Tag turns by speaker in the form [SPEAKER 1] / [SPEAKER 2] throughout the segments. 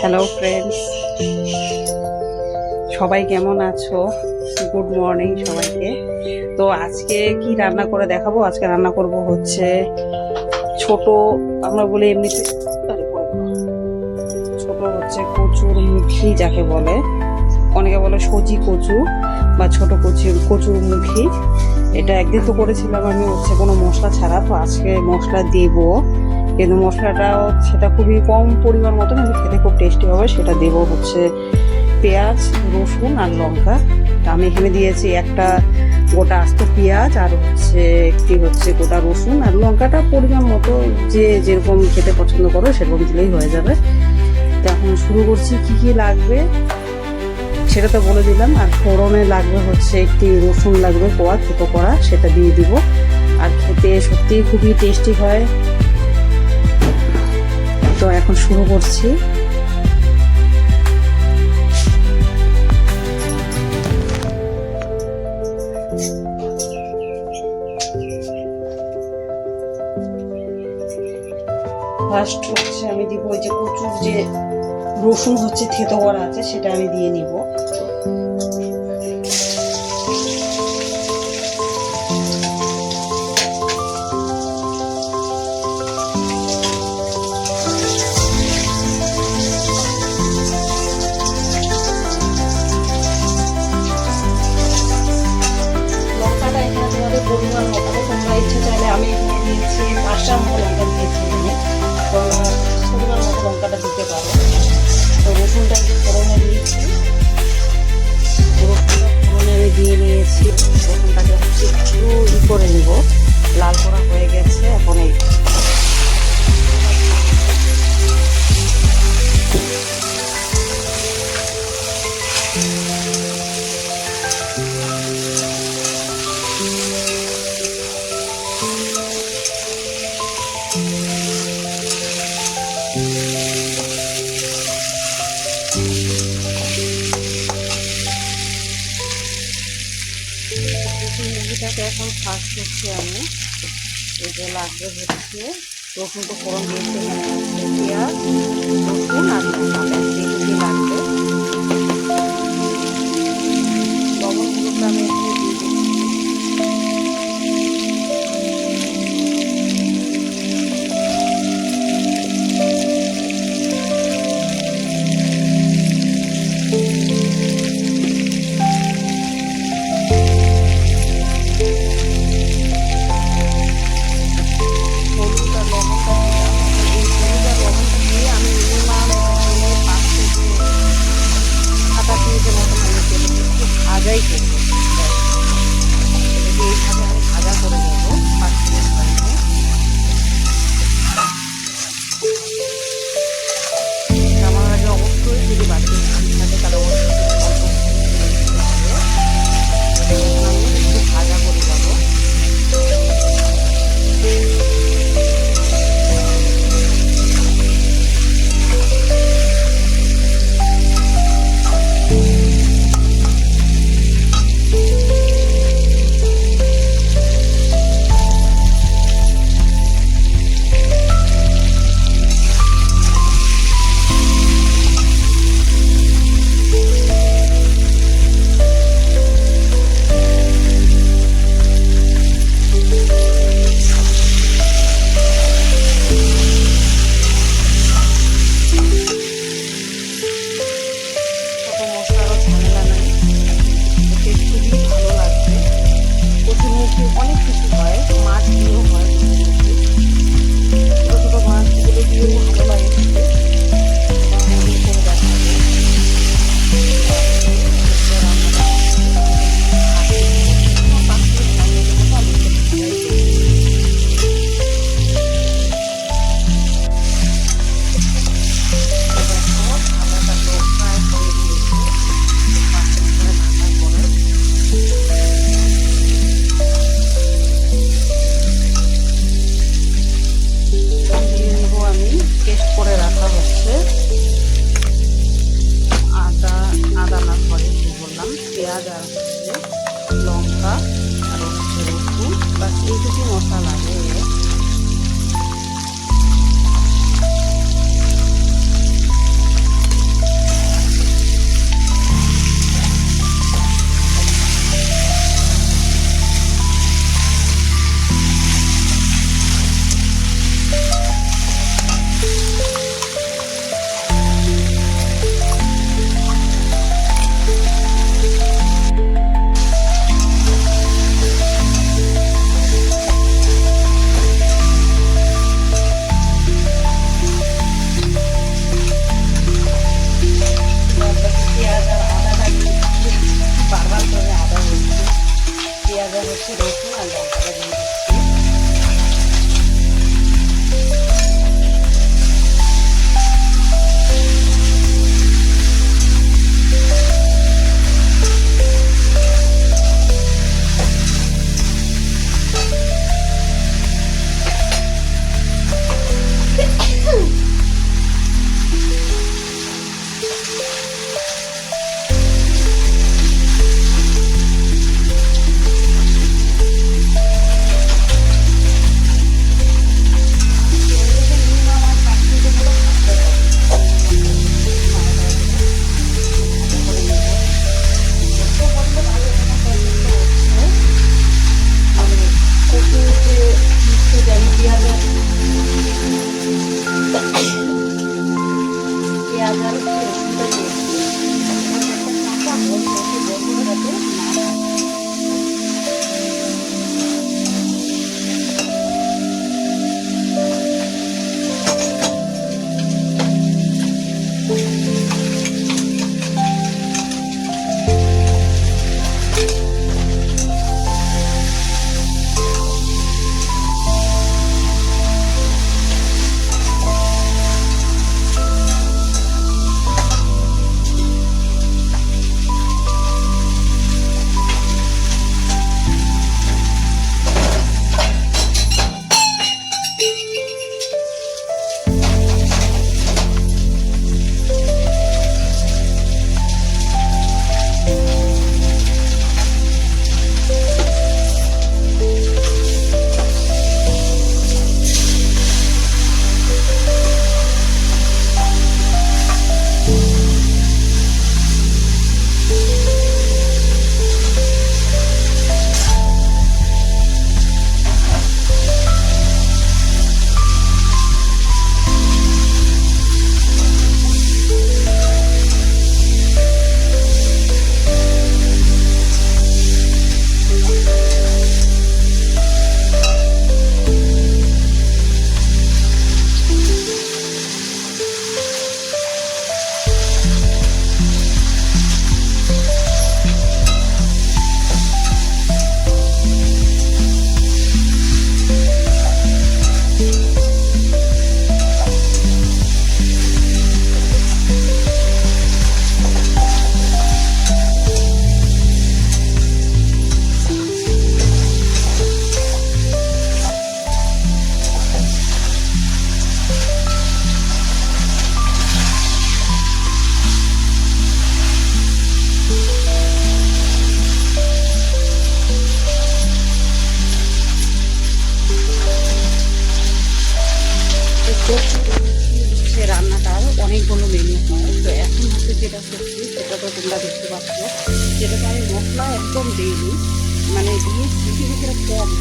[SPEAKER 1] Hello friends সবাই কেমন আছো? গুড মর্নিং সবাইকে। তো আজকে কি রান্না করে দেখাবো? আজকে রান্না করব হচ্ছে ছোট, আমরা বলি এমনিতে ছোট হচ্ছে কচুর মুখি যাকে বলে। অনেকে বলে সজি কচু বা ছোট কচুর কচুর মুখি। এটা একদিন তো করেছিলাম আমি, হচ্ছে কোনো মশলা ছাড়া। তো আজকে মশলা দেবো। কিন্তু মশলাটাও সেটা খুবই কম পরিমাণ মতো কিন্তু খেতে খুব টেস্টি হবে সেটা দেব হচ্ছে পেঁয়াজ, রসুন আর লঙ্কা। আমি এখানে দিয়েছি একটা গোটা আস্ত পেঁয়াজ আর হচ্ছে একটি হচ্ছে গোটা রসুন। আর লঙ্কাটা পরিমাণ মতো যে যেরকম খেতে পছন্দ করো সেরকম দিলেই হয়ে যাবে। তো এখন শুরু করছি কি কি লাগবে সেটা তো বলে দিলাম। আর ফোড়নে লাগবে হচ্ছে একটি রসুন লাগবে কোয়া ছোটো করা, সেটা দিয়ে দিব। আর খেতে সত্যিই খুবই টেস্টি হয়। তো এখন শুরু করছি। ফার্স্ট হচ্ছে আমি দিব ওই যে প্রচুর যে রসুন হচ্ছে থেতো করা আছে, সেটা আমি দিয়ে নিব। দিয়েছি, পাঁচটা মতো লঙ্কা দিয়েছি। আমি তো পরিমাণ মতো লঙ্কাটা দিতে পারো। তো রসুনটা একটু ফোড়নে দিয়েছি। রসুনটা ফোড়নে আমি দিয়ে নিয়েছি রসুনটাকে একটু ই করে নিব। লাল করা হয়ে গেছে, এখন এই হচ্ছে আমি। এটা লাগবে হচ্ছে রসুন তো ফোড়ন দিয়েছি পেঁয়াজ রসুন আর লাগবে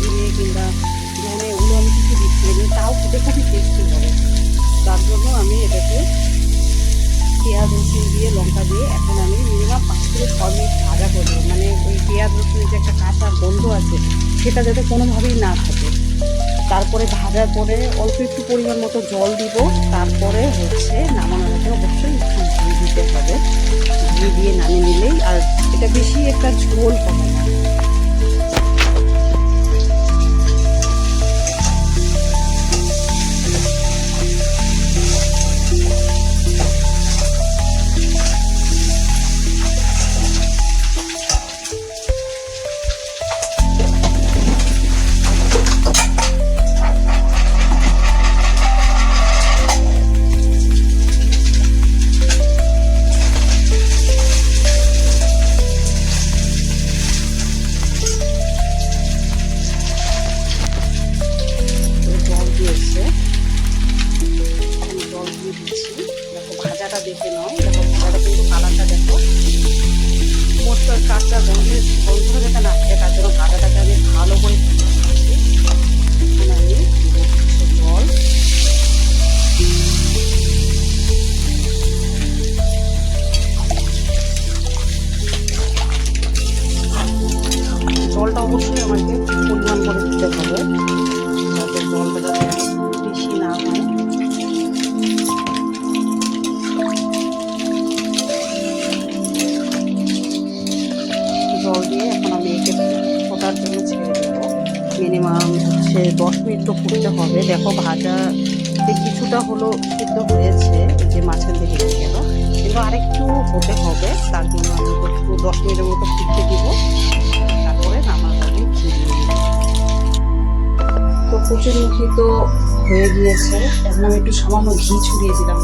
[SPEAKER 1] দিনে কিংবা মানে ওগুলো আমি কিছু দিচ্ছি না, তাও খেতে খুবই টেস্টি হবে তার জন্য আমি এটাকে পেঁয়াজ রসুন দিয়ে লঙ্কা দিয়ে এখন আমি মিনিমাম পাঁচ থেকে ছ মিনিট ভাজা করব মানে ওই পেঁয়াজ রসুনের যে একটা কাঁচা গন্ধ আছে সেটা যাতে কোনোভাবেই না থাকে। তারপরে ভাজার পরে অল্প একটু পরিমাণ মতো জল দিব। তারপরে হচ্ছে নামানোর আগে অবশ্যই একটু ঘি দিতে হবে। ঘি দিয়ে নামিয়ে নিলেই আর এটা বেশি একটা ঝোল হবে না। ফোটার জন্য ছেড়ে দেবো মিনিমাম হচ্ছে দশ মিনিট তো ফুটতে হবে। দেখো ভাজা কিছুটা হলো সিদ্ধ হয়েছে যে মাছের দিকে গেল। কিন্তু আরেকটু হতে হবে, তার জন্য আমি একটু দশ মিনিটের মতো ফুটতে দিব। তারপরে আমার দিব তো কচুরমুখী তো হয়ে গিয়েছে। এখন আমি একটু সামান্য ঘি ছড়িয়ে দিলাম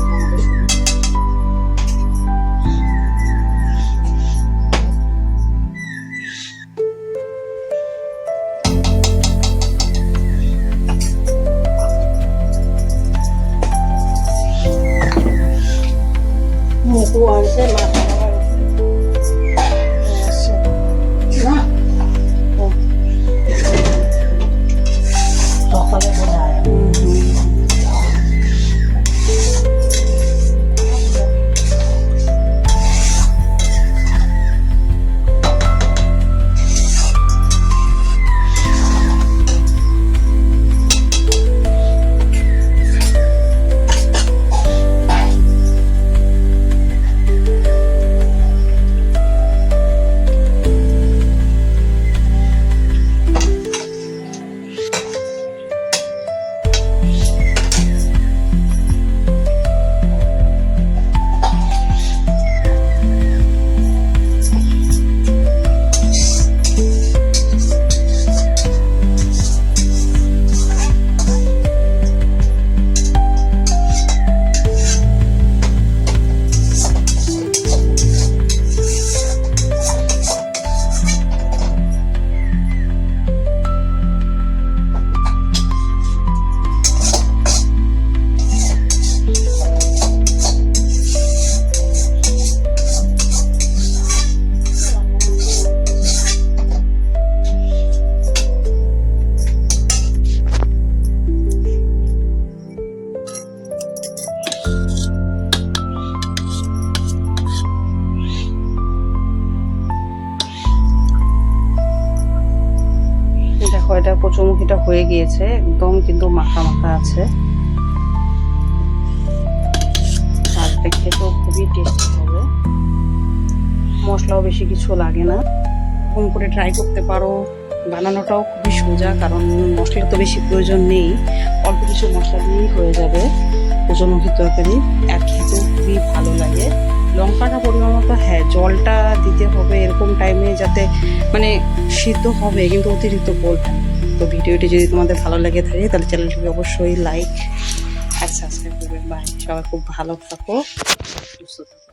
[SPEAKER 1] কচুমুখিটা হয়ে গিয়েছে, একদম কিন্তু মাখা মাখা আছে। এটা খেতেও খুবই টেস্টি হবে। মশলাও বেশি কিছু লাগে না। এরকম করে ট্রাই করতে পারো। বানানোটাও খুবই সোজা, কারণ মশলার তো বেশি প্রয়োজন নেই। অল্প কিছু মশলা দিয়েই হয়ে যাবে কচুমুখির তরকারি আর খেতেও খুবই ভালো লাগে। লঙ্কাটা পরিমাণ মতো হ্যাঁ জলটা দিতে হবে এরকম টাইমে যাতে মানে সিদ্ধ হবে, কিন্তু অতিরিক্ত বলবে না। তো ভিডিওটি যদি তোমাদের ভালো লাগে থাকে, তাহলে চ্যানেলটিকে অবশ্যই লাইক আর সাবস্ক্রাইব করবে বাই সবাই খুব ভালো থাকো, সুস্থ থাকো।